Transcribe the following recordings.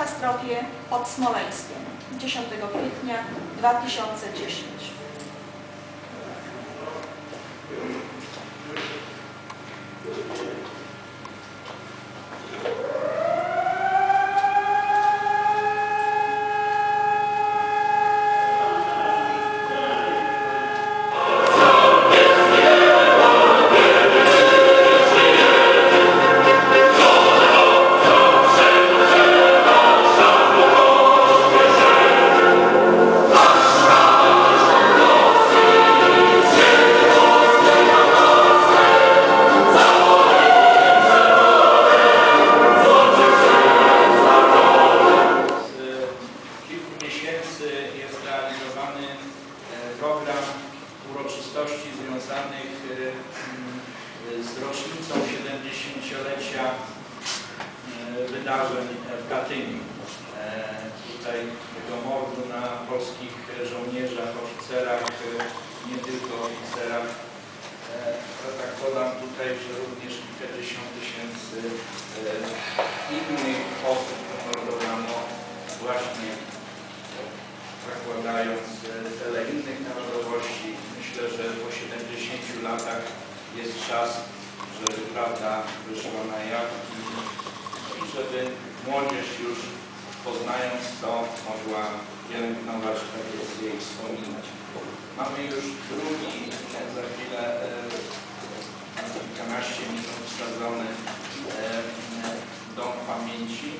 katastrofie pod Smoleńskiem 10 kwietnia 2010. 70-lecia e, wydarzeń w Katyniu. E, Tutaj tego mordu na polskich żołnierzach, oficerach, e, nie tylko oficerach. E, ja Tak podam tutaj, że również kilkadziesiąt tysięcy innych osób pomordowano właśnie zakładając cele innych narodowości. Myślę, że po 70 latach jest czas, żeby prawda wyszła na jaw i, żeby młodzież już poznając to mogła pielęgnować tradycje i wspominać. Mamy już drugi, e, za chwilę e, na kilkanaście minut wsadzony e, e, dom pamięci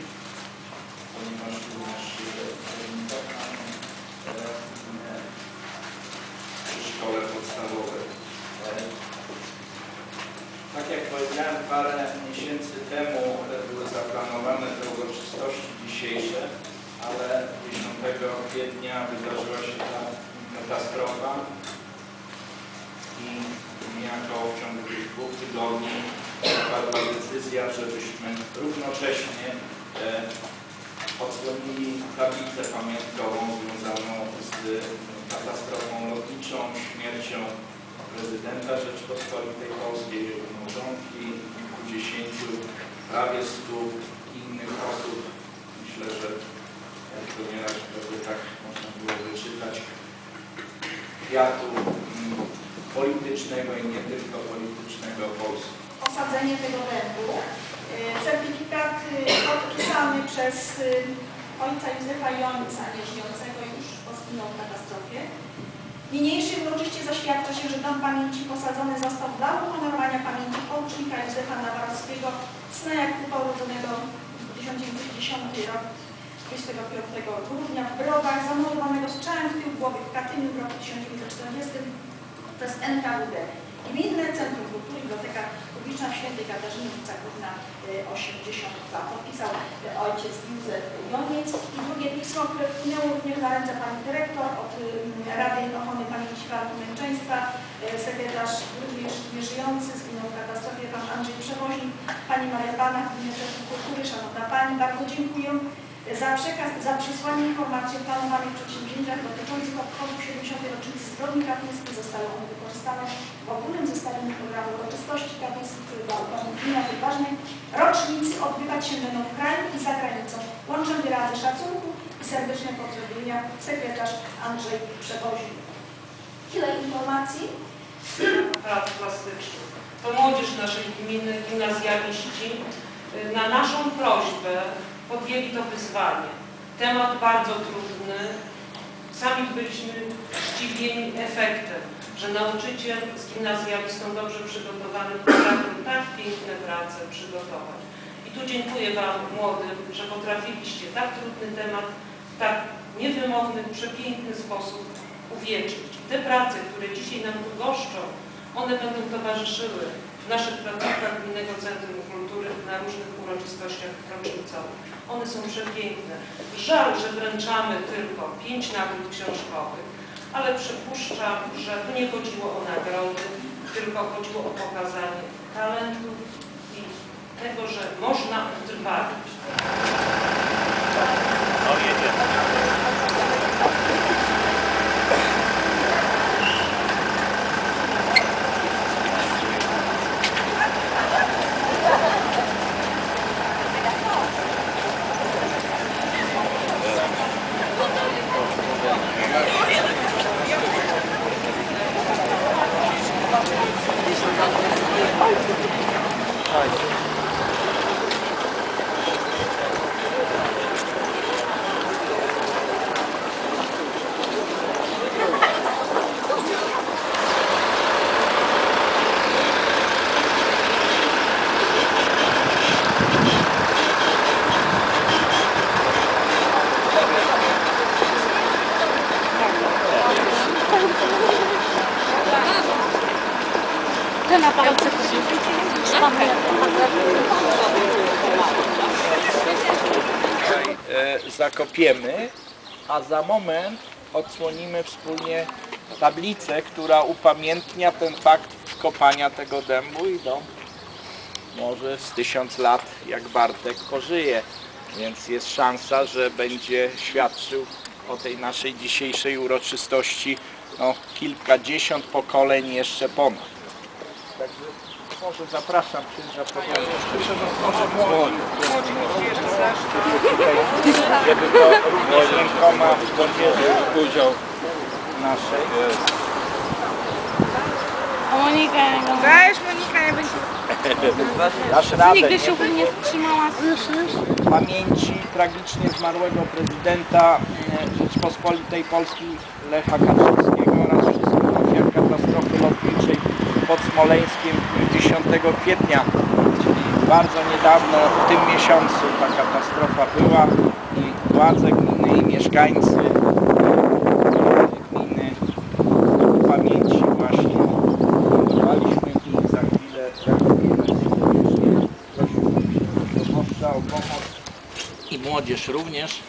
ponieważ również e, e, przy szkole podstawowej. E, Tak jak powiedziałem parę miesięcy temu były zaplanowane te uroczystości dzisiejsze, ale 10 kwietnia wydarzyła się ta katastrofa i niejako w ciągu tych dwóch tygodni padła decyzja, żebyśmy równocześnie e, odsłonili tablicę pamiątkową związaną z katastrofą lotniczą, śmiercią prezydenta Rzeczpospolitej Polskiej, małżonki, kilkudziesięciu, prawie stu innych osób. Myślę, że jak to nieraz pewnie tak można było wyczytać, kwiatu politycznego i nie tylko politycznego Polski. Osadzenie tego dębu. Y, Certyfikat y, podpisany przez y, ojca Józefa Jońca, nieżyjącego już po zginął katastrofie. Niniejszy zaświadcza się, że Dom Pamięci posadzony został dla uhonorowania pamięci porucznika Józefa Nawarowskiego, syna Jakuba urodzonego w 1910 rok 25 grudnia w Browach, zamordowanego strzałem w tył głowy w Katyniu w roku 1940 przez NKWD. Gminne Centrum Kultury Biblioteka Publiczna Świętej Katarzynie, ulica Główna y, 82. Podpisał y, ojciec Józef Joniec. I drugie pismo, które wpłynęło również na ręce pani dyrektor od y, Rady Ochrony Pamięci Walki Męczeństwa. Y, Sekretarz również nieżyjący, zginął w katastrofie, pan Andrzej Przewoźnik, pani Maria Banach, Centrum Kultury. Szanowna Pani, bardzo dziękuję za przekaz, za przesłanie informacji o planowanych przedsięwzięciach dotyczących obchodu 70. rocznicy zbrodni katyńskiej. Zostały one wykorzystane w ogólnym zestawieniu programu uroczystości katyńskich, który dla upamiętnienia tej ważnej rocznicy odbywać się będą w kraju i za granicą. Łączę wyrazy szacunku i serdeczne pozdrowienia sekretarz Andrzej Przewoźnik. Tyle informacji. prac plastycznych. To młodzież naszej gminy, gimnazjaliści na naszą prośbę podjęli to wyzwanie. Temat bardzo trudny. Sami byliśmy zdziwieni efektem, że nauczyciel z gimnazjalistą dobrze przygotowany potrafił tak piękne prace przygotować. I tu dziękuję Wam młodym, że potrafiliście tak trudny temat w tak niewymowny, przepiękny sposób uwiecznić. Te prace, które dzisiaj nam goszczą, one będą towarzyszyły w naszych placówkach Gminnego Centrum Kultury na różnych uroczystościach rocznicowych. One są przepiękne. Żal, że wręczamy tylko pięć nagród książkowych, ale przypuszczam, że tu nie chodziło o nagrody, tylko chodziło o pokazanie talentów i tego, że można trwać. Zakopiemy, a za moment odsłonimy wspólnie tablicę, która upamiętnia ten fakt kopania tego dębu i do może z tysiąc lat jak Bartek pożyje. Więc jest szansa, że będzie świadczył o tej naszej dzisiejszej uroczystości no, kilkadziesiąt pokoleń jeszcze ponad. Także może zapraszam księdza prowadzącego. Żeby to również rękoma młodzieży udział naszej. Monika, Weź Monika, ja będzie... Dasz radę, Nigdy się nie trzymała. pamięci tragicznie zmarłego prezydenta e, Rzeczpospolitej Polskiej Lecha Kaczyńskiego Smoleńskiem w dniu 10 kwietnia, czyli bardzo niedawno, w tym miesiącu ta katastrofa była i władze gminy i mieszkańcy e, gminy pamięci właśnie budowaliśmy i za chwilę. Prosiłbym proboszcza o pomoc i młodzież również.